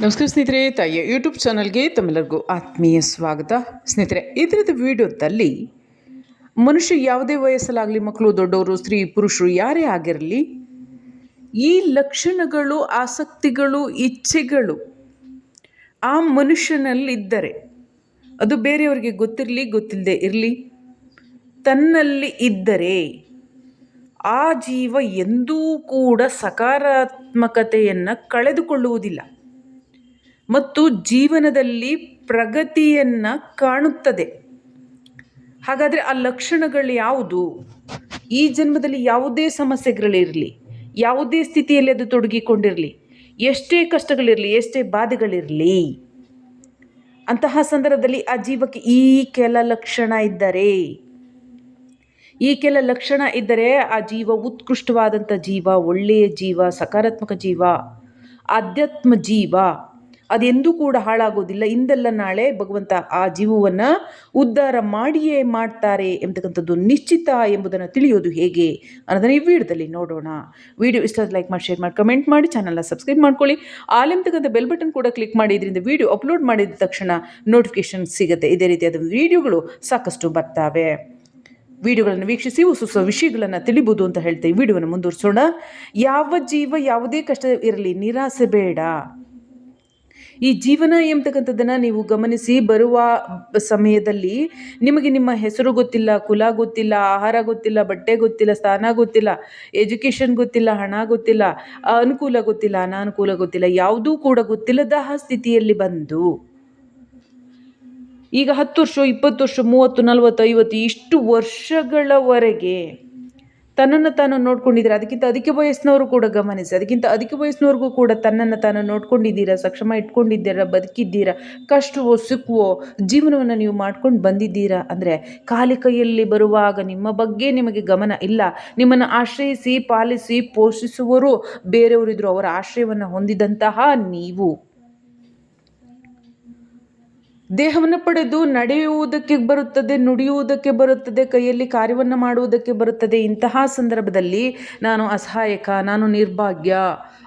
ನಮಸ್ಕಾರ ಸ್ನೇಹಿತರೆ, ತಾಯಿಯ ಯೂಟ್ಯೂಬ್ ಚಾನಲ್ಗೆ ತಮ್ಮೆಲ್ಲರಿಗೂ ಆತ್ಮೀಯ ಸ್ವಾಗತ. ಸ್ನೇಹಿತರೆ ಇದರದ ವಿಡಿಯೋದಲ್ಲಿ ಮನುಷ್ಯ ಯಾವುದೇ ವಯಸ್ಸಲ್ಲಾಗಲಿ, ಮಕ್ಕಳು, ದೊಡ್ಡವರು, ಸ್ತ್ರೀ, ಪುರುಷರು, ಯಾರೇ ಆಗಿರಲಿ, ಈ ಲಕ್ಷಣಗಳು, ಆಸಕ್ತಿಗಳು, ಇಚ್ಛೆಗಳು ಆ ಮನುಷ್ಯನಲ್ಲಿದ್ದರೆ, ಅದು ಬೇರೆಯವರಿಗೆ ಗೊತ್ತಿರಲಿ, ಗೊತ್ತಿಲ್ಲದೆ ಇರಲಿ, ತನ್ನಲ್ಲಿ ಇದ್ದರೆ ಆ ಜೀವ ಎಂದೂ ಕೂಡ ಸಕಾರಾತ್ಮಕತೆಯನ್ನು ಕಳೆದುಕೊಳ್ಳುವುದಿಲ್ಲ. ಮತ್ತು ಜೀವನದಲ್ಲಿ ಪ್ರಗತಿಯನ್ನು ಕಾಣುತ್ತದೆ. ಹಾಗಾದರೆ ಆ ಲಕ್ಷಣಗಳು ಯಾವುದು? ಈ ಜನ್ಮದಲ್ಲಿ ಯಾವುದೇ ಸಮಸ್ಯೆಗಳಿರಲಿ, ಯಾವುದೇ ಸ್ಥಿತಿಯಲ್ಲಿ ಅದು ತೊಡಗಿಕೊಂಡಿರಲಿ, ಎಷ್ಟೇ ಕಷ್ಟಗಳಿರಲಿ, ಎಷ್ಟೇ ಬಾಧೆಗಳಿರಲಿ, ಅಂತಹ ಸಂದರ್ಭದಲ್ಲಿ ಆ ಜೀವಕ್ಕೆ ಈ ಕೆಲ ಲಕ್ಷಣ ಇದ್ದರೆ, ಈ ಕೆಲ ಲಕ್ಷಣ ಇದ್ದರೆ ಆ ಜೀವ ಉತ್ಕೃಷ್ಟವಾದಂಥ ಜೀವ, ಒಳ್ಳೆಯ ಜೀವ, ಸಕಾರಾತ್ಮಕ ಜೀವ ಆಧ್ಯಾತ್ಮ ಜೀವ ಅದೆಂದೂ ಕೂಡ ಹಾಳಾಗೋದಿಲ್ಲ. ಇಂದಲ್ಲ ನಾಳೆ ಭಗವಂತ ಆ ಜೀವವನ್ನು ಉದ್ಧಾರ ಮಾಡಿಯೇ ಮಾಡ್ತಾರೆ ಎಂಬತಕ್ಕಂಥದ್ದು ನಿಶ್ಚಿತ ಎಂಬುದನ್ನು ತಿಳಿಯೋದು ಹೇಗೆ ಅನ್ನೋದನ್ನು ಈ ವಿಡಿಯೋದಲ್ಲಿ ನೋಡೋಣ. ವಿಡಿಯೋ ಇಷ್ಟ ಲೈಕ್ ಮಾಡಿ, ಶೇರ್ ಮಾಡಿ, ಕಮೆಂಟ್ ಮಾಡಿ, ಚಾನಲ್ನ ಸಬ್ಸ್ಕ್ರೈಬ್ ಮಾಡ್ಕೊಳ್ಳಿ. ಆಲೆಂಬತಕ್ಕಂಥ ಬೆಲ್ ಬಟನ್ ಕೂಡ ಕ್ಲಿಕ್ ಮಾಡಿ, ಇದರಿಂದ ವಿಡಿಯೋ ಅಪ್ಲೋಡ್ ಮಾಡಿದ ತಕ್ಷಣ ನೋಟಿಫಿಕೇಶನ್ ಸಿಗುತ್ತೆ. ಇದೇ ರೀತಿಯಾದ ವಿಡಿಯೋಗಳು ಸಾಕಷ್ಟು ಬರ್ತಾವೆ. ವಿಡಿಯೋಗಳನ್ನು ವೀಕ್ಷಿಸಿ ಹೊಸ ವಿಷಯಗಳನ್ನು ತಿಳಿಬೋದು ಅಂತ ಹೇಳ್ತೇವೆ ವಿಡಿಯೋವನ್ನು ಮುಂದುವರಿಸೋಣ. ಯಾವ ಜೀವ ಯಾವುದೇ ಕಷ್ಟ ಇರಲಿ, ನಿರಾಸೆ ಬೇಡ. ಈ ಜೀವನ ಎಂಬತಕ್ಕಂಥದ್ದನ್ನು ನೀವು ಗಮನಿಸಿ ಬರುವ ಸಮಯದಲ್ಲಿ ನಿಮಗೆ ನಿಮ್ಮ ಹೆಸರು ಗೊತ್ತಿಲ್ಲ, ಕುಲ ಗೊತ್ತಿಲ್ಲ, ಆಹಾರ ಗೊತ್ತಿಲ್ಲ, ಬಟ್ಟೆ ಗೊತ್ತಿಲ್ಲ, ಸ್ಥಾನ ಗೊತ್ತಿಲ್ಲ, ಎಜುಕೇಷನ್ ಗೊತ್ತಿಲ್ಲ, ಹಣ ಗೊತ್ತಿಲ್ಲ, ಅನುಕೂಲ ಗೊತ್ತಿಲ್ಲ, ಅನಾನುಕೂಲ ಗೊತ್ತಿಲ್ಲ, ಯಾವುದೂ ಕೂಡ ಗೊತ್ತಿಲ್ಲದ ಸ್ಥಿತಿಯಲ್ಲಿ ಬಂದು ಈಗ ಹತ್ತು ವರ್ಷ, ಇಪ್ಪತ್ತು ವರ್ಷ, ಮೂವತ್ತು, ನಲವತ್ತು, ಐವತ್ತು, ಇಷ್ಟು ವರ್ಷಗಳವರೆಗೆ ತನ್ನನ್ನು ತಾನು ನೋಡ್ಕೊಂಡಿದ್ದೀರ? ಅದಕ್ಕಿಂತ ಅಧಿಕ ವಯಸ್ಸಿನವರು ಕೂಡ ಗಮನಿಸಿ. ಅದಕ್ಕಿಂತ ಅಧಿಕ ವಯಸ್ಸಿನವ್ರಿಗೂ ಕೂಡ ತನ್ನನ್ನು ತಾನು ನೋಡ್ಕೊಂಡಿದ್ದೀರಾ? ಸಕ್ಷಮ ಇಟ್ಕೊಂಡಿದ್ದೀರಾ? ಬದುಕಿದ್ದೀರಾ? ಕಷ್ಟವೋ, ಸುಖವೋ, ಜೀವನವನ್ನು ನೀವು ಮಾಡ್ಕೊಂಡು ಬಂದಿದ್ದೀರಾ? ಅಂದರೆ ಖಾಲಿ ಕೈಯಲ್ಲಿ ಬರುವಾಗ ನಿಮ್ಮ ಬಗ್ಗೆ ನಿಮಗೆ ಗಮನ ಇಲ್ಲ. ನಿಮ್ಮನ್ನು ಆಶ್ರಯಿಸಿ, ಪಾಲಿಸಿ ಪೋಷಿಸುವರು ಬೇರೆಯವರಿದ್ರು ಅವರ ಆಶ್ರಯವನ್ನು ಹೊಂದಿದಂತಹ ನೀವು. ದೇಹವನ್ನು ಪಡೆದು ನಡೆಯುವುದಕ್ಕೆ ಬರುತ್ತದೆ, ನುಡಿಯುವುದಕ್ಕೆ ಬರುತ್ತದೆ, ಕೈಯಲ್ಲಿ ಕಾರ್ಯವನ್ನು ಮಾಡುವುದಕ್ಕೆ ಬರುತ್ತದೆ, ಇಂತಹ ಸಂದರ್ಭದಲ್ಲಿ ನಾನು ಅಸಹಾಯಕ, ನಾನು ನಿರ್ಭಾಗ್ಯ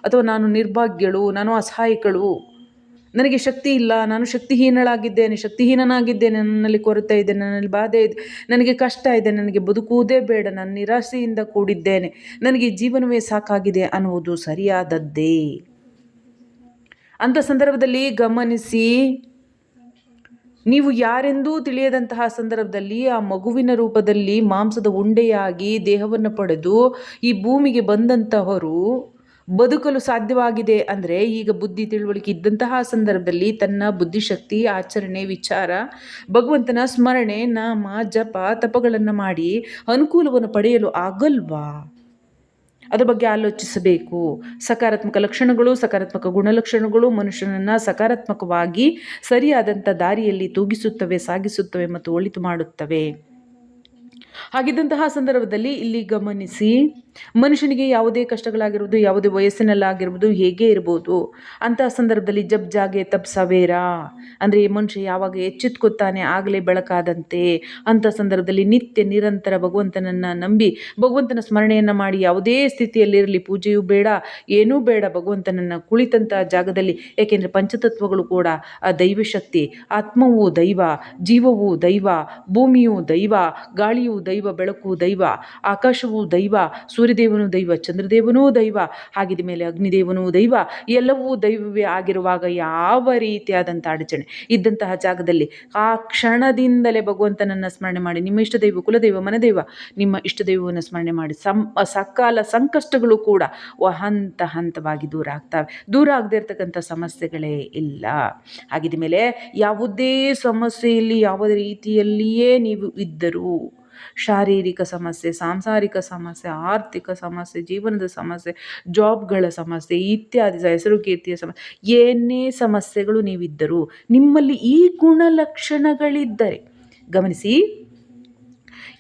ಅಥವಾ ನಾನು ನಿರ್ಭಾಗ್ಯಳು, ನಾನು ಅಸಹಾಯಕಳು. ನನಗೆ ಶಕ್ತಿ ಇಲ್ಲ, ನಾನು ಶಕ್ತಿಹೀನಳಾಗಿದ್ದೇನೆ ಶಕ್ತಿಹೀನನಾಗಿದ್ದೇನೆ, ನನ್ನಲ್ಲಿ ಕೊರತೆ ಇದೆ, ನನ್ನಲ್ಲಿ ಬಾಧೆ ಇದೆ, ನನಗೆ ಕಷ್ಟ ಇದೆ, ನನಗೆ ಬದುಕುವುದೇ ಬೇಡ, ನಾನು ನಿರಾಸೆಯಿಂದ ಕೂಡಿದ್ದೇನೆ, ನನಗೆ ಜೀವನವೇ ಸಾಕಾಗಿದೆ ಅನ್ನುವುದು ಸರಿಯಾದದ್ದೇ. ಅಂಥ ಸಂದರ್ಭದಲ್ಲಿ ಗಮನಿಸಿ ನೀವು ಯಾರೆಂದೂ ತಿಳಿಯದಂತಹ ಸಂದರ್ಭದಲ್ಲಿ ಆ ಮಗುವಿನ ರೂಪದಲ್ಲಿ ಮಾಂಸದ ಉಂಡೆಯಾಗಿ ದೇಹವನ್ನು ಪಡೆದು ಈ ಭೂಮಿಗೆ ಬಂದಂತಹವರು ಬದುಕಲು ಸಾಧ್ಯವಾಗಿದೆ ಅಂದರೆ ಈಗ ಬುದ್ಧಿ ತಿಳುವಳಿಕೆ ಇದ್ದಂತಹ ಸಂದರ್ಭದಲ್ಲಿ ತನ್ನ ಬುದ್ಧಿಶಕ್ತಿ, ಆಚರಣೆ, ವಿಚಾರ, ಭಗವಂತನ ಸ್ಮರಣೆ, ನಾಮ, ಜಪ, ತಪಗಳನ್ನು ಮಾಡಿ ಅನುಕೂಲವನ್ನು ಪಡೆಯಲು ಆಗಲ್ವಾ? ಅದರ ಬಗ್ಗೆ ಆಲೋಚಿಸಬೇಕು. ಸಕಾರಾತ್ಮಕ ಲಕ್ಷಣಗಳು, ಸಕಾರಾತ್ಮಕ ಗುಣಲಕ್ಷಣಗಳು ಮನುಷ್ಯನನ್ನು ಸಕಾರಾತ್ಮಕವಾಗಿ ಸರಿಯಾದಂಥ ದಾರಿಯಲ್ಲಿ ತೂಗಿಸುತ್ತವೆ, ಸಾಗಿಸುತ್ತವೆ ಮತ್ತು ಒಳಿತು ಮಾಡುತ್ತವೆ. ಹಾಗಿದ್ದಂತಹ ಸಂದರ್ಭದಲ್ಲಿ ಇಲ್ಲಿ ಗಮನಿಸಿ ಮನುಷ್ಯನಿಗೆ ಯಾವುದೇ ಕಷ್ಟಗಳಾಗಿರ್ಬೋದು ಯಾವುದೇ ವಯಸ್ಸಿನಲ್ಲಾಗಿರ್ಬೋದು ಹೇಗೆ ಇರ್ಬೋದು, ಅಂತಹ ಸಂದರ್ಭದಲ್ಲಿ ಜಬ್ ಜಾಗೆ ತಬ್ ಸವೇರ ಅಂದರೆ ಮನುಷ್ಯ ಯಾವಾಗ ಎಚ್ಚೆತ್ಕೊತಾನೆ ಆಗಲೇ ಬೆಳಕಾದಂತೆ, ಅಂಥ ಸಂದರ್ಭದಲ್ಲಿ ನಿತ್ಯ ನಿರಂತರ ಭಗವಂತನನ್ನು ನಂಬಿ, ಭಗವಂತನ ಸ್ಮರಣೆಯನ್ನು ಮಾಡಿ ಯಾವುದೇ ಸ್ಥಿತಿಯಲ್ಲಿರಲಿ, ಪೂಜೆಯೂ ಬೇಡ, ಏನೂ ಬೇಡ ಭಗವಂತನನ್ನು ಕುಳಿತಂಥ ಜಾಗದಲ್ಲಿ. ಏಕೆಂದರೆ ಪಂಚತತ್ವಗಳು ಕೂಡ ಆ ದೈವಶಕ್ತಿ, ಆತ್ಮವೂ ದೈವ, ಜೀವವೂ ದೈವ, ಭೂಮಿಯೂ ದೈವ, ಗಾಳಿಯೂ ದೈವ, ಬೆಳಕು ದೈವ, ಆಕಾಶವೂ ದೈವ ಸೂರ್ಯದೇವನು ದೈವ, ಚಂದ್ರದೇವನೂ ದೈವ, ಹಾಗಿದ ಮೇಲೆ ಅಗ್ನಿದೇವನೂ ದೈವ, ಎಲ್ಲವೂ ದೈವವೇ ಆಗಿರುವಾಗ ಯಾವ ರೀತಿಯಾದಂಥ ಅಡಚಣೆ. ಇದ್ದಂತಹ ಜಾಗದಲ್ಲಿ ಆ ಕ್ಷಣದಿಂದಲೇ ಭಗವಂತನನ್ನು ಸ್ಮರಣೆ ಮಾಡಿ, ನಿಮ್ಮ ಇಷ್ಟ ದೈವ, ಕುಲದೈವ, ಮನದೈವ, ನಿಮ್ಮ ಇಷ್ಟ ದೈವವನ್ನು ಸ್ಮರಣೆ ಮಾಡಿ, ಸಂ, ಸಕಾಲ ಸಂಕಷ್ಟಗಳು ಕೂಡ ಹಂತ ಹಂತವಾಗಿ ದೂರ ಆಗ್ತವೆ. ದೂರ ಆಗದೆ ಇರ್ತಕ್ಕಂಥ ಸಮಸ್ಯೆಗಳೇ ಇಲ್ಲ. ಹಾಗಿದ ಮೇಲೆ ಯಾವುದೇ ಸಮಸ್ಯೆಯಲ್ಲಿ ಯಾವ ರೀತಿಯಲ್ಲಿಯೇ ನೀವು ಇದ್ದರೂ ಶಾರೀರಿಕ ಸಮಸ್ಯೆ, ಸಾಂಸಾರಿಕ ಸಮಸ್ಯೆ, ಆರ್ಥಿಕ ಸಮಸ್ಯೆ, ಜೀವನದ ಸಮಸ್ಯೆ, ಜಾಬ್ಗಳ ಸಮಸ್ಯೆ ಇತ್ಯಾದಿ ಹೆಸರು ಕೀರ್ತಿಯ ಸಮಸ್ಯೆ ಏನೇ ಸಮಸ್ಯೆಗಳು ನೀವಿದ್ದರೂ ನಿಮ್ಮಲ್ಲಿ ಈ ಗುಣಲಕ್ಷಣಗಳಿದ್ದರೆ, ಗಮನಿಸಿ,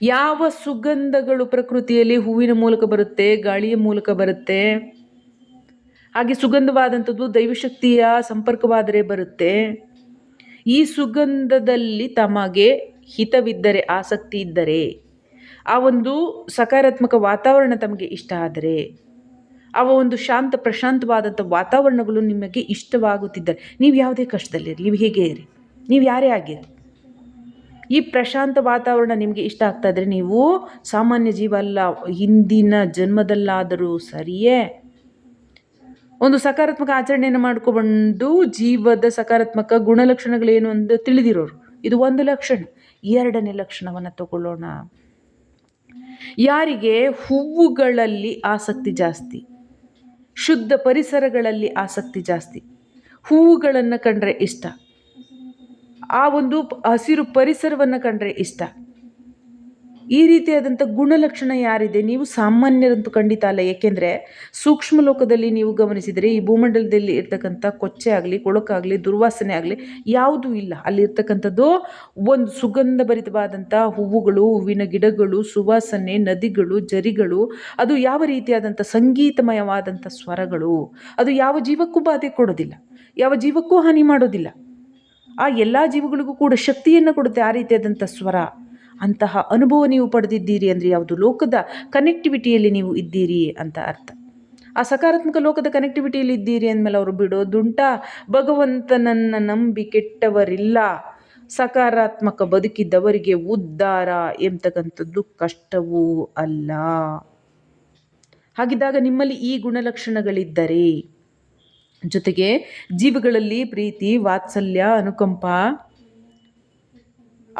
ಯಾವ ಸುಗಂಧಗಳು ಪ್ರಕೃತಿಯಲ್ಲಿ ಹೂವಿನ ಮೂಲಕ ಬರುತ್ತೆ, ಗಾಳಿಯ ಮೂಲಕ ಬರುತ್ತೆ, ಹಾಗೆ ಸುಗಂಧವಾದಂಥದ್ದು ದೈವಶಕ್ತಿಯ ಸಂಪರ್ಕವಾದರೆ ಬರುತ್ತೆ, ಈ ಸುಗಂಧದಲ್ಲಿ ತಮಗೆ ಹಿತವಿದ್ದರೆ ಆಸಕ್ತಿ ಇದ್ದರೆ ಆ ಒಂದು ಸಕಾರಾತ್ಮಕ ವಾತಾವರಣ ತಮಗೆ ಇಷ್ಟ ಆದರೆ ಆ ಒಂದು ಶಾಂತ ಪ್ರಶಾಂತವಾದಂಥ ವಾತಾವರಣಗಳು ನಿಮಗೆ ಇಷ್ಟವಾಗುತ್ತಿದ್ದರೆ ನೀವು ಯಾವುದೇ ಕಷ್ಟದಲ್ಲಿರಿ, ನೀವು ಹೇಗೆ ಇರಿ, ನೀವು ಯಾರೇ ಆಗಿರಿ. ಈ ಪ್ರಶಾಂತ ವಾತಾವರಣ ನಿಮಗೆ ಇಷ್ಟ ಆಗ್ತಾ ಇದ್ರೆ ನೀವು ಸಾಮಾನ್ಯ ಜೀವ ಅಲ್ಲ, ಹಿಂದಿನ ಜನ್ಮದಲ್ಲಾದರೂ ಸರಿಯೇ. ಒಂದು ಸಕಾರಾತ್ಮಕ ಆಚರಣೆಯನ್ನು ಮಾಡ್ಕೊಬಂದು ಜೀವದ ಸಕಾರಾತ್ಮಕ ಗುಣಲಕ್ಷಣಗಳೇನು ಅಂತ ತಿಳಿದಿರೋರು. ಇದು ಒಂದು ಲಕ್ಷಣ. ಎರಡನೇ ಲಕ್ಷಣವನ್ನು ತಗೊಳ್ಳೋಣ. ಯಾರಿಗೆ ಹೂವುಗಳಲ್ಲಿ ಆಸಕ್ತಿ ಜಾಸ್ತಿ? ಶುದ್ಧ ಪರಿಸರಗಳಲ್ಲಿ ಆಸಕ್ತಿ ಜಾಸ್ತಿ. ಹೂವುಗಳನ್ನು ಕಂಡರೆ ಇಷ್ಟ. ಆ ಒಂದು ಹಸಿರು ಪರಿಸರವನ್ನು ಕಂಡರೆ ಇಷ್ಟ. ಈ ರೀತಿಯಾದಂಥ ಗುಣಲಕ್ಷಣ ಯಾರಿದೆ? ನೀವು ಸಾಮಾನ್ಯರಂತೂ ಖಂಡಿತ ಅಲ್ಲ. ಏಕೆಂದರೆ ಸೂಕ್ಷ್ಮ ಲೋಕದಲ್ಲಿ ನೀವು ಗಮನಿಸಿದರೆ ಈ ಭೂಮಂಡಲದಲ್ಲಿ ಇರ್ತಕ್ಕಂಥ ಕೊಚ್ಚೆ ಆಗಲಿ ಕೊಳಕಾಗಲಿ ದುರ್ವಾಸನೆ ಆಗಲಿ ಯಾವುದೂ ಇಲ್ಲ. ಅಲ್ಲಿರ್ತಕ್ಕಂಥದ್ದು ಒಂದು ಸುಗಂಧಭರಿತವಾದಂಥ ಹೂವುಗಳು, ಹೂವಿನ ಗಿಡಗಳು, ಸುವಾಸನೆ, ನದಿಗಳು, ಜರಿಗಳು, ಅದು ಯಾವ ರೀತಿಯಾದಂಥ ಸಂಗೀತಮಯವಾದಂಥ ಸ್ವರಗಳು, ಅದು ಯಾವ ಜೀವಕ್ಕೂ ಬಾಧೆ ಕೊಡೋದಿಲ್ಲ. ಯಾವ ಜೀವಕ್ಕೂ ಹಾನಿ ಮಾಡೋದಿಲ್ಲ. ಆ ಎಲ್ಲ ಜೀವಗಳಿಗೂ ಕೂಡ ಶಕ್ತಿಯನ್ನು ಕೊಡುತ್ತೆ ಆ ರೀತಿಯಾದಂಥ ಸ್ವರ. ಅಂತಹ ಅನುಭವ ನೀವು ಪಡೆದಿದ್ದೀರಿ ಅಂದರೆ ಯಾವುದು? ಲೋಕದ ಕನೆಕ್ಟಿವಿಟಿಯಲ್ಲಿ ನೀವು ಇದ್ದೀರಿ ಅಂತ ಅರ್ಥ. ಆ ಸಕಾರಾತ್ಮಕ ಲೋಕದ ಕನೆಕ್ಟಿವಿಟಿಯಲ್ಲಿ ಇದ್ದೀರಿ ಅಂದಮೇಲೆ ಅವರು ಬಿಡೋದುಂಟ? ಭಗವಂತನನ್ನು ನಂಬಿ ಕೆಟ್ಟವರಿಲ್ಲ. ಸಕಾರಾತ್ಮಕ ಬದುಕಿದ್ದವರಿಗೆ ಉದ್ಧಾರ ಎಂತಕ್ಕಂಥದ್ದು ಕಷ್ಟವೂ ಅಲ್ಲ. ಹಾಗಿದ್ದಾಗ ನಿಮ್ಮಲ್ಲಿ ಈ ಗುಣಲಕ್ಷಣಗಳಿದ್ದರೆ, ಜೊತೆಗೆ ಜೀವಗಳಲ್ಲಿ ಪ್ರೀತಿ, ವಾತ್ಸಲ್ಯ, ಅನುಕಂಪ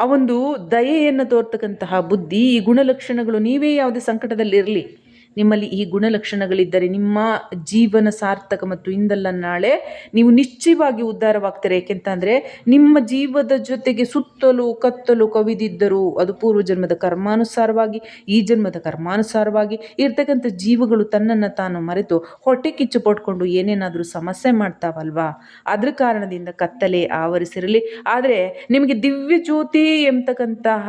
ಆ ಒಂದು ದಯೆಯನ್ನು ತೋರ್ತಕ್ಕಂತಹ ಬುದ್ಧಿ ಈ ಗುಣಲಕ್ಷಣಗಳು ನೀವೇ ಯಾವುದೇ ಸಂಕಟದಲ್ಲಿರಲಿ. ನಿಮ್ಮಲ್ಲಿ ಈ ಗುಣಲಕ್ಷಣಗಳಿದ್ದರೆ ನಿಮ್ಮ ಜೀವನ ಸಾರ್ಥಕ ಮತ್ತು ಇಂದಲ್ಲ ನಾಳೆ ನೀವು ನಿಶ್ಚಯವಾಗಿ ಉದ್ಧಾರವಾಗ್ತಾರೆ. ಏಕೆಂತಂದರೆ ನಿಮ್ಮ ಜೀವದ ಜೊತೆಗೆ ಸುತ್ತಲೂ ಕತ್ತಲು ಕವಿದಿದ್ದರೂ ಅದು ಪೂರ್ವ ಜನ್ಮದ ಕರ್ಮಾನುಸಾರವಾಗಿ, ಈ ಜನ್ಮದ ಕರ್ಮಾನುಸಾರವಾಗಿ ಇರ್ತಕ್ಕಂಥ ಜೀವಗಳು ತನ್ನನ್ನು ತಾನು ಮರೆತು ಹೊಟ್ಟೆ ಕಿಚ್ಚು ಪಟ್ಕೊಂಡು ಏನೇನಾದರೂ ಸಮಸ್ಯೆ ಮಾಡ್ತಾವಲ್ವಾ? ಅದ್ರ ಕಾರಣದಿಂದ ಕತ್ತಲೆ ಆವರಿಸಿರಲಿ. ಆದರೆ ನಿಮಗೆ ದಿವ್ಯ ಜ್ಯೋತಿ ಎಂಬತಕ್ಕಂತಹ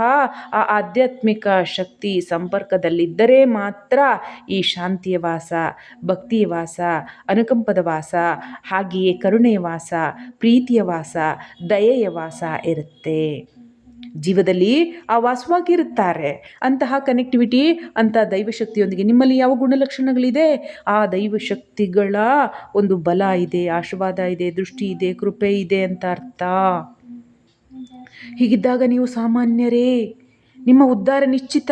ಆ ಆಧ್ಯಾತ್ಮಿಕ ಶಕ್ತಿ ಸಂಪರ್ಕದಲ್ಲಿದ್ದರೆ ಮಾತ್ರ ಈ ಶಾಂತಿಯ ವಾಸ, ಭಕ್ತಿಯ ವಾಸ, ಅನುಕಂಪದ ವಾಸ, ಹಾಗೆಯೇ ಕರುಣೆಯ ವಾಸ, ಪ್ರೀತಿಯ ವಾಸ, ದಯೆಯ ವಾಸ ಇರುತ್ತೆ. ಜೀವದಲ್ಲಿ ಆ ವಾಸವಾಗಿರುತ್ತಾರೆ ಅಂತಹ ಕನೆಕ್ಟಿವಿಟಿ ಅಂತ ದೈವಶಕ್ತಿಯೊಂದಿಗೆ ನಿಮ್ಮಲ್ಲಿ ಯಾವ ಗುಣಲಕ್ಷಣಗಳಿದೆ? ಆ ದೈವಶಕ್ತಿಗಳ ಒಂದು ಬಲ ಇದೆ, ಆಶೀರ್ವಾದ ಇದೆ, ದೃಷ್ಟಿ ಇದೆ, ಕೃಪೆ ಇದೆ ಅಂತ ಅರ್ಥ. ಹೀಗಿದ್ದಾಗ ನೀವು ಸಾಮಾನ್ಯರೇ, ನಿಮ್ಮ ಉದ್ಧಾರ ನಿಶ್ಚಿತ.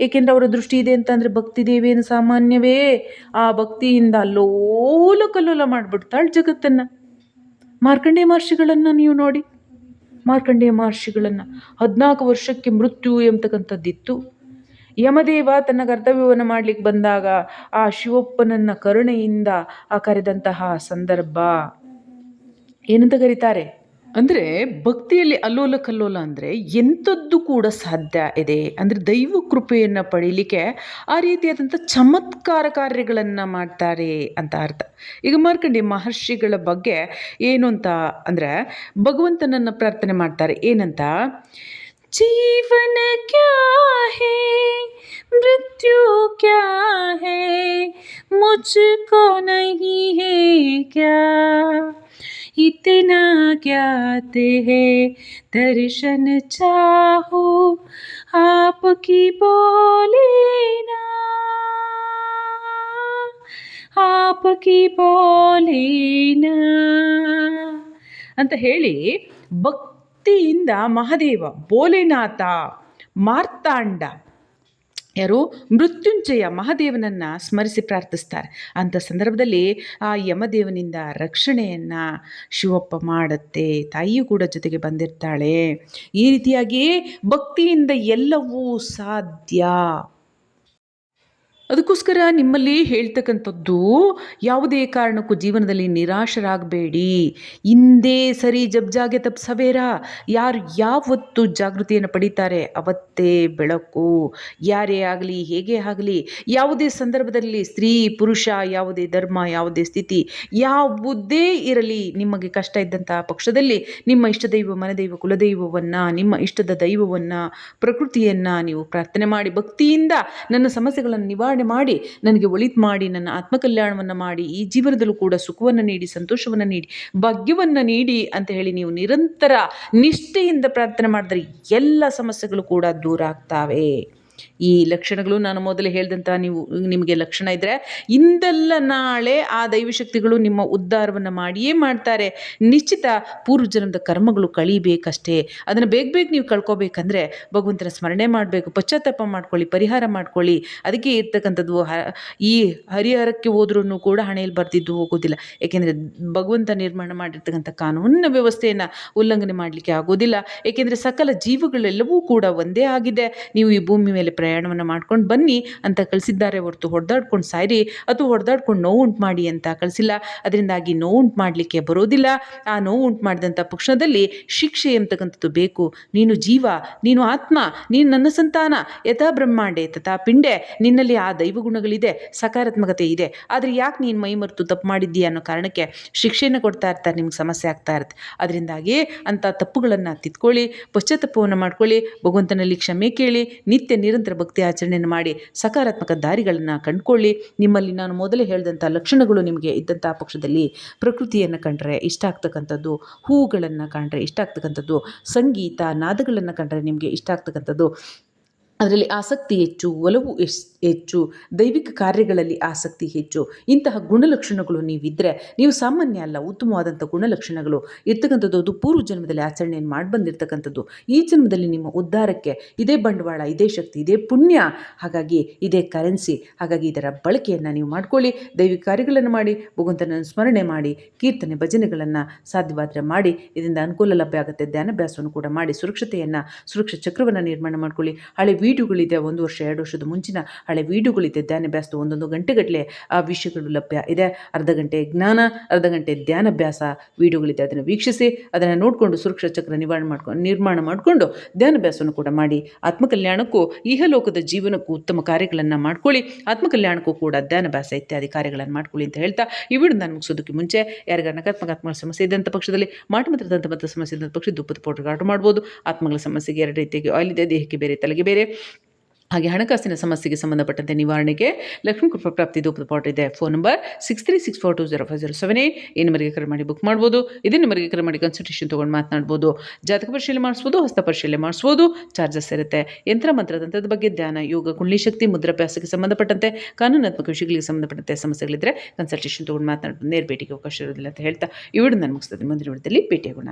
ಏಕೆಂದರೆ ಅವರ ದೃಷ್ಟಿ ಇದೆ ಅಂತಂದರೆ ಭಕ್ತಿ ದೇವಿಯನ್ನು ಸಾಮಾನ್ಯವೇ? ಆ ಭಕ್ತಿಯಿಂದ ಲೋಲ ಕಲ್ಲೋಲ ಮಾಡಿಬಿಡ್ತಾಳೆ ಜಗತ್ತನ್ನು. ಮಾರ್ಕಂಡೇಯ ಮಹರ್ಷಿಗಳನ್ನು ನೀವು ನೋಡಿ. ಮಾರ್ಕಂಡೇಯ ಮಹರ್ಷಿಗಳನ್ನು. ಹದಿನಾಲ್ಕು ವರ್ಷಕ್ಕೆ ಮೃತ್ಯು ಎಂಬತಕ್ಕಂಥದ್ದಿತ್ತು. ಯಮದೇವ ತನ್ನ ಕರ್ತವ್ಯವನ್ನು ಮಾಡಲಿಕ್ಕೆ ಬಂದಾಗ ಆ ಶಿವಪ್ಪನನ್ನು ಕರುಣೆಯಿಂದ ಆ ಕರೆದಂತಹ ಸಂದರ್ಭ. ಏನಂತ ಕರೀತಾರೆ? ಅಂದರೆ ಭಕ್ತಿಯಲ್ಲಿ ಅಲ್ಲೋಲ ಕಲ್ಲೋಲ ಅಂದರೆ ಎಂಥದ್ದು ಕೂಡ ಸಾಧ್ಯ ಇದೆ. ಅಂದರೆ ದೈವ ಕೃಪೆಯನ್ನು ಪಡೀಲಿಕ್ಕೆ ಆ ರೀತಿಯಾದಂಥ ಚಮತ್ಕಾರ ಕಾರ್ಯಗಳನ್ನು ಮಾಡ್ತಾರೆ ಅಂತ ಅರ್ಥ. ಈಗ ಮಾರ್ಕಂಡಿ ಮಹರ್ಷಿಗಳ ಬಗ್ಗೆ ಏನು ಅಂತ ಅಂದರೆ ಭಗವಂತನನ್ನು ಪ್ರಾರ್ಥನೆ ಮಾಡ್ತಾರೆ. ಏನಂತ? ಜೀವನ ಕ್ಯಾಹೆ ಮೃತ್ಯು ಕ್ಯಾ ಹೇ? ಮುಚ್ಕೋ ಹೇ ಕ್ಯಾ? इतना ज्ञाते है दर्शन चाहो आपकी बोले ना आपकी बोले ना ಅಂತ ಹೇಳಿ ಭಕ್ತಿಯಿಂದ ಮಹಾದೇವ ಬೋಲೆನಾಥ ಮಾರ್ತಾಂಡ ಯಾರು? ಮೃತ್ಯುಂಜಯ ಮಹಾದೇವನನ್ನು ಸ್ಮರಿಸಿ ಪ್ರಾರ್ಥಿಸ್ತಾರೆ. ಅಂಥ ಸಂದರ್ಭದಲ್ಲಿ ಆ ಯಮದೇವನಿಂದ ರಕ್ಷಣೆಯನ್ನು ಶಿವಪ್ಪ ಮಾಡುತ್ತೆ. ತಾಯಿಯೂ ಕೂಡ ಜೊತೆಗೆ ಬಂದಿರ್ತಾಳೆ. ಈ ರೀತಿಯಾಗಿ ಭಕ್ತಿಯಿಂದ ಎಲ್ಲವೂ ಸಾಧ್ಯ. ಅದಕ್ಕೋಸ್ಕರ ನಿಮ್ಮಲ್ಲಿ ಹೇಳ್ತಕ್ಕಂಥದ್ದು ಯಾವುದೇ ಕಾರಣಕ್ಕೂ ಜೀವನದಲ್ಲಿ ನಿರಾಶರಾಗಬೇಡಿ. ಹಿಂದೆ ಸರಿ ಜಬ್ಜಾಗೆ ತಪ್ಪು ಸವೇರ ಯಾರು ಯಾವತ್ತು ಜಾಗೃತಿಯನ್ನು ಪಡೀತಾರೆ ಅವತ್ತೇ ಬೆಳಕು. ಯಾರೇ ಆಗಲಿ, ಹೇಗೆ ಆಗಲಿ, ಯಾವುದೇ ಸಂದರ್ಭದಲ್ಲಿ ಸ್ತ್ರೀ, ಪುರುಷ, ಯಾವುದೇ ಧರ್ಮ, ಯಾವುದೇ ಸ್ಥಿತಿ, ಯಾವುದೇ ಇರಲಿ ನಿಮಗೆ ಕಷ್ಟ ಇದ್ದಂತಹ ಪಕ್ಷದಲ್ಲಿ ನಿಮ್ಮ ಇಷ್ಟ ದೈವ ಮನದೈವ ಕುಲದೈವವನ್ನು, ನಿಮ್ಮ ಇಷ್ಟದ ದೈವವನ್ನು, ಪ್ರಕೃತಿಯನ್ನು ನೀವು ಪ್ರಾರ್ಥನೆ ಮಾಡಿ ಭಕ್ತಿಯಿಂದ ನನ್ನ ಸಮಸ್ಯೆಗಳನ್ನು ನಿವಾರಣೆ ಮಾಡಿ, ನನಗೆ ಒಳಿತು ಮಾಡಿ, ನನ್ನ ಆತ್ಮಕಲ್ಯಾಣವನ್ನು ಮಾಡಿ, ಈ ಜೀವನದಲ್ಲೂ ಕೂಡ ಸುಖವನ್ನು ನೀಡಿ, ಸಂತೋಷವನ್ನು ನೀಡಿ, ಭಾಗ್ಯವನ್ನು ನೀಡಿ ಅಂತ ಹೇಳಿ ನೀವು ನಿರಂತರ ನಿಷ್ಠೆಯಿಂದ ಪ್ರಾರ್ಥನೆ ಮಾಡಿದ್ರೆ ಎಲ್ಲ ಸಮಸ್ಯೆಗಳು ಕೂಡ ದೂರ ಆಗ್ತಾವೆ. ಈ ಲಕ್ಷಣಗಳು ನಾನು ಮೊದಲೇ ಹೇಳಿದಂಥ ನೀವು, ನಿಮಗೆ ಲಕ್ಷಣ ಇದ್ದರೆ ಇಂದಲ್ಲ ನಾಳೆ ಆ ದೈವಶಕ್ತಿಗಳು ನಿಮ್ಮ ಉದ್ಧಾರವನ್ನು ಮಾಡಿಯೇ ಮಾಡ್ತಾರೆ. ನಿಶ್ಚಿತ ಪೂರ್ವಜನ್ಮದ ಕರ್ಮಗಳು ಕಳೀಬೇಕಷ್ಟೇ. ಅದನ್ನು ಬೇಗ ಬೇಗ ನೀವು ಕಳ್ಕೊಬೇಕಂದ್ರೆ ಭಗವಂತನ ಸ್ಮರಣೆ ಮಾಡಬೇಕು. ಪಶ್ಚಾತ್ತಾಪ ಮಾಡ್ಕೊಳ್ಳಿ, ಪರಿಹಾರ ಮಾಡ್ಕೊಳ್ಳಿ. ಅದಕ್ಕೆ ಇರ್ತಕ್ಕಂಥದ್ದು ಹ, ಈ ಹರಿಹರಕ್ಕೆ ಹೋದ್ರೂ ಕೂಡ ಹಣೆಯಲ್ಲಿ ಬರ್ತಿದ್ದು ಹೋಗೋದಿಲ್ಲ. ಏಕೆಂದರೆ ಭಗವಂತ ನಿರ್ಮಾಣ ಮಾಡಿರ್ತಕ್ಕಂಥ ಕಾನೂನಿನ ವ್ಯವಸ್ಥೆಯನ್ನು ಉಲ್ಲಂಘನೆ ಮಾಡಲಿಕ್ಕೆ ಆಗೋದಿಲ್ಲ. ಏಕೆಂದರೆ ಸಕಲ ಜೀವಗಳೆಲ್ಲವೂ ಕೂಡ ಒಂದೇ ಆಗಿದೆ. ನೀವು ಈ ಭೂಮಿ ಮೇಲೆ ಪ್ರಯಾಣವನ್ನು ಮಾಡ್ಕೊಂಡು ಬನ್ನಿ ಅಂತ ಕಳಿಸಿದ್ದಾರೆ ಹೊರತು ಹೊಡೆದಾಡ್ಕೊಂಡು ಸಾಯ್ರಿ ಅಥವಾ ಹೊಡೆದಾಡ್ಕೊಂಡು ನೋವು ಉಂಟು ಮಾಡಿ ಅಂತ ಕಳಿಸಿಲ್ಲ. ಅದರಿಂದಾಗಿ ನೋವು ಉಂಟು ಮಾಡಲಿಕ್ಕೆ ಬರೋದಿಲ್ಲ. ಆ ನೋವು ಉಂಟು ಮಾಡಿದಂಥ ಪಕ್ಷದಲ್ಲಿ ಶಿಕ್ಷೆ ಎಂತಕ್ಕಂಥದ್ದು ಬೇಕು? ನೀನು ಜೀವ, ನೀನು ಆತ್ಮ, ನೀನು ನನ್ನ ಸಂತಾನ, ಯಥಾ ಬ್ರಹ್ಮಾಂಡೆ, ತಥಾ ಪಿಂಡೆ, ನಿನ್ನಲ್ಲಿ ಆ ದೈವ ಗುಣಗಳಿದೆ, ಸಕಾರಾತ್ಮಕತೆ ಇದೆ. ಆದರೆ ಯಾಕೆ ನೀನು ಮೈ ಮರೆತು ತಪ್ಪು ಮಾಡಿದ್ದೀಯ ಅನ್ನೋ ಕಾರಣಕ್ಕೆ ಶಿಕ್ಷೆಯನ್ನು ಕೊಡ್ತಾ ಇರ್ತಾರೆ ನಿಮ್ಗೆ ಸಮಸ್ಯೆ ಆಗ್ತಾ ಇರುತ್ತೆ. ಅದರಿಂದಾಗಿ ಅಂಥ ತಪ್ಪುಗಳನ್ನು ತಿದ್ಕೊಳ್ಳಿ, ಪಶ್ಚಾತ್ತಾಪವನ್ನು ಮಾಡ್ಕೊಳ್ಳಿ, ಭಗವಂತನಲ್ಲಿ ಕ್ಷಮೆ ಕೇಳಿ, ನಿತ್ಯ ನಿರಂತರ ಭಕ್ತಿ ಆಚರಣೆಯನ್ನು ಮಾಡಿ ಸಕಾರಾತ್ಮಕ ದಾರಿಗಳನ್ನು ಕಂಡುಕೊಳ್ಳಿ. ನಿಮ್ಮಲ್ಲಿ ನಾನು ಮೊದಲೇ ಹೇಳಿದಂಥ ಲಕ್ಷಣಗಳು ನಿಮಗೆ ಇದ್ದಂಥ ಪಕ್ಷದಲ್ಲಿ ಪ್ರಕೃತಿಯನ್ನು ಕಂಡರೆ ಇಷ್ಟ ಆಗ್ತಕ್ಕಂಥದ್ದು, ಹೂಗಳನ್ನು ಕಂಡರೆ ಇಷ್ಟ ಆಗ್ತಕ್ಕಂಥದ್ದು, ಸಂಗೀತ, ನಾದಗಳನ್ನು ಕಂಡರೆ ನಿಮಗೆ ಇಷ್ಟ ಆಗ್ತಕ್ಕಂಥದ್ದು. ಅದರಲ್ಲಿ ಆಸಕ್ತಿ ಹೆಚ್ಚು, ಒಲವು ಎಸ್ ಹೆಚ್ಚು, ದೈವಿಕ ಕಾರ್ಯಗಳಲ್ಲಿ ಆಸಕ್ತಿ ಹೆಚ್ಚು, ಇಂತಹ ಗುಣಲಕ್ಷಣಗಳು ನೀವಿದ್ದರೆ ನೀವು ಸಾಮಾನ್ಯ ಅಲ್ಲ, ಉತ್ತಮವಾದಂಥ ಗುಣಲಕ್ಷಣಗಳು. ಇರ್ತಕ್ಕಂಥದ್ದು ಅದು ಪೂರ್ವ ಜನ್ಮದಲ್ಲಿ ಆಚರಣೆಯನ್ನು ಮಾಡಿ ಬಂದಿರತಕ್ಕಂಥದ್ದು. ಈ ಜನ್ಮದಲ್ಲಿ ನಿಮ್ಮ ಉದ್ಧಾರಕ್ಕೆ ಇದೇ ಬಂಡವಾಳ, ಇದೇ ಶಕ್ತಿ, ಇದೇ ಪುಣ್ಯ, ಹಾಗಾಗಿ ಇದೇ ಕರೆನ್ಸಿ, ಹಾಗಾಗಿ ಇದರ ಬಳಕೆಯನ್ನು ನೀವು ಮಾಡ್ಕೊಳ್ಳಿ, ದೈವಿಕ ಕಾರ್ಯಗಳನ್ನು ಮಾಡಿ, ಭಗವಂತನನ್ನು ಸ್ಮರಣೆ ಮಾಡಿ, ಕೀರ್ತನೆ ಭಜನೆಗಳನ್ನು ಸಾಧ್ಯವಾದರೆ ಮಾಡಿ, ಇದರಿಂದ ಅನುಕೂಲ ಲಭ್ಯ ಆಗುತ್ತೆ, ಧ್ಯಾನಾಭ್ಯಾಸವನ್ನು ಕೂಡ ಮಾಡಿ, ಸುರಕ್ಷತೆಯನ್ನು, ಸುರಕ್ಷಾ ಚಕ್ರವನ್ನು ನಿರ್ಮಾಣ ಮಾಡ್ಕೊಳ್ಳಿ. ಹಳೆ ವೀಡಿಯೋಗಳಿದೆ, ಒಂದು ವರ್ಷ, ಎರಡು ವರ್ಷದ ಮುಂಚಿನ ಹಳೆ ವೀಡಿಯೋಗಳಿದೆ ಧ್ಯಾನಭ್ಯಾಸದ ಒಂದೊಂದು ಗಂಟೆಗಟ್ಟಲೆ ಆ ವಿಷಯಗಳು ಲಭ್ಯ ಇದೆ. ಅರ್ಧ ಗಂಟೆ ಜ್ಞಾನ, ಅರ್ಧ ಗಂಟೆ ಧ್ಯಾನಭ್ಯಾಸ ವೀಡಿಯೋಗಳಿದೆ ಅದನ್ನು ವೀಕ್ಷಿಸಿ, ಅದನ್ನು ನೋಡಿಕೊಂಡು ಸುರಕ್ಷಾ ಚಕ್ರ ನಿವಾರಣೆ ಮಾಡ್ಕೊಂಡು ನಿರ್ಮಾಣ ಮಾಡಿಕೊಂಡು ಧ್ಯಾನಭ್ಯಾಸವನ್ನು ಕೂಡ ಮಾಡಿ, ಆತ್ಮಕಲ್ಯಾಣಕ್ಕೂ, ಇಹಲೋಕದ ಜೀವನಕ್ಕೂ ಉತ್ತಮ ಕಾರ್ಯಗಳನ್ನು ಮಾಡ್ಕೊಳ್ಳಿ, ಆತ್ಮಕಲ್ಯಾಣಕ್ಕೂ ಕೂಡ ಧ್ಯಾನಭ್ಯಾಸ ಇತ್ಯಾದಿ ಕಾರ್ಯಗಳನ್ನು ಮಾಡ್ಕೊಳ್ಳಿ ಅಂತ ಹೇಳ್ತಾ ಈ ವಿಡಿಯೋ ನಾನು ಮುಗಿಸೋದಕ್ಕೆ ಮುಂಚೆ ಯಾರಿಗಾರ ನಕಾತ್ಮಕ ಸಮಸ್ಯೆ ಇದ್ದಂಥ ಪಕ್ಷದಲ್ಲಿ, ಮಾಟ ಮಾತ್ರ ದಂತ ಸಮಸ್ಯೆ ಇದ್ದಂಥ ಪಕ್ಷ ದುಪ್ಪದ ಪೌಡರ್ ಆರ್ಡರ್ ಮಾಡ್ಬೋದು. ಆತ್ಮಗಳ ಸಮಸ್ಯೆಗೆ ಎರಡು ರೀತಿಯಾಗಿ ಆಯಿಲ್ ಇದೆ, ದೇಹಕ್ಕೆ ಬೇರೆ, ತಲೆಗೆ ಬೇರೆ. ಹಾಗೆ ಹಣಕಾಸಿನ ಸಮಸ್ಯೆಗೆ ಸಂಬಂಧಪಟ್ಟಂತೆ ನಿವಾರಣೆಗೆ ಲಕ್ಷ್ಮೀ ಕೃಪಾ ಪ್ರಾಪ್ತಿ ದೂಪದ ಪಾಟ್ ಇದೆ. Phone number six three six four two zero five zero seven eight ಈ ನಂಬರ್ಗೆ ಕರೆ ಮಾಡಿ ಬುಕ್ ಮಾಡ್ಬೋದು. ಇದೇ ನಂಬರ್ಗೆ ಕರೆ ಮಾಡಿ ಕನ್ಸಲ್ಟೇಷನ್ ತೊಗೊಂಡು ಮಾತನಾಡ್ಬೋದು. ಜಾತಕ ಪರಿಶೀಲನೆ ಮಾಡಿಸ್ಬೋದು, ಹಸ್ತ ಪರಿಶೀಲನೆ ಮಾಡಿಸ್ಬೋದು ಚಾರ್ಜಸ್ ಇರುತ್ತೆ. ಯಂತ್ರ ಮಂತ್ರತಂತ್ರದ ಬಗ್ಗೆ ಧ್ಯಾನ, ಯೋಗ, ಕುಂಡಲಿ ಶಕ್ತಿ, ಮುದ್ರಾಭ್ಯಾಸಕ್ಕೆ ಸಂಬಂಧಪಟ್ಟಂತೆ ಕಾನೂನಾತ್ಮಕ ವಿಷಯಗಳಿಗೆ ಸಂಬಂಧಪಟ್ಟಂತೆ ಸಮಸ್ಯೆಗಳಿದ್ದರೆ ಕನ್ಸಲ್ಟೇಷನ್ ತೊಗೊಂಡು ಮಾತನಾಡ್ಬೋದು. ನೇರ ಭೇಟಿಗೆ ಅವಕಾಶ ಇರೋದಿಲ್ಲ ಅಂತ ಹೇಳ್ತಾ ಈ ವಿಡಿಯೋ ನಾನು ಮುಗಿಸ್ತದೆ ಮುಂದಿನ ವಿಡಿಯೋದಲ್ಲಿ ಭೇಟಿಯಾಗೋಣ.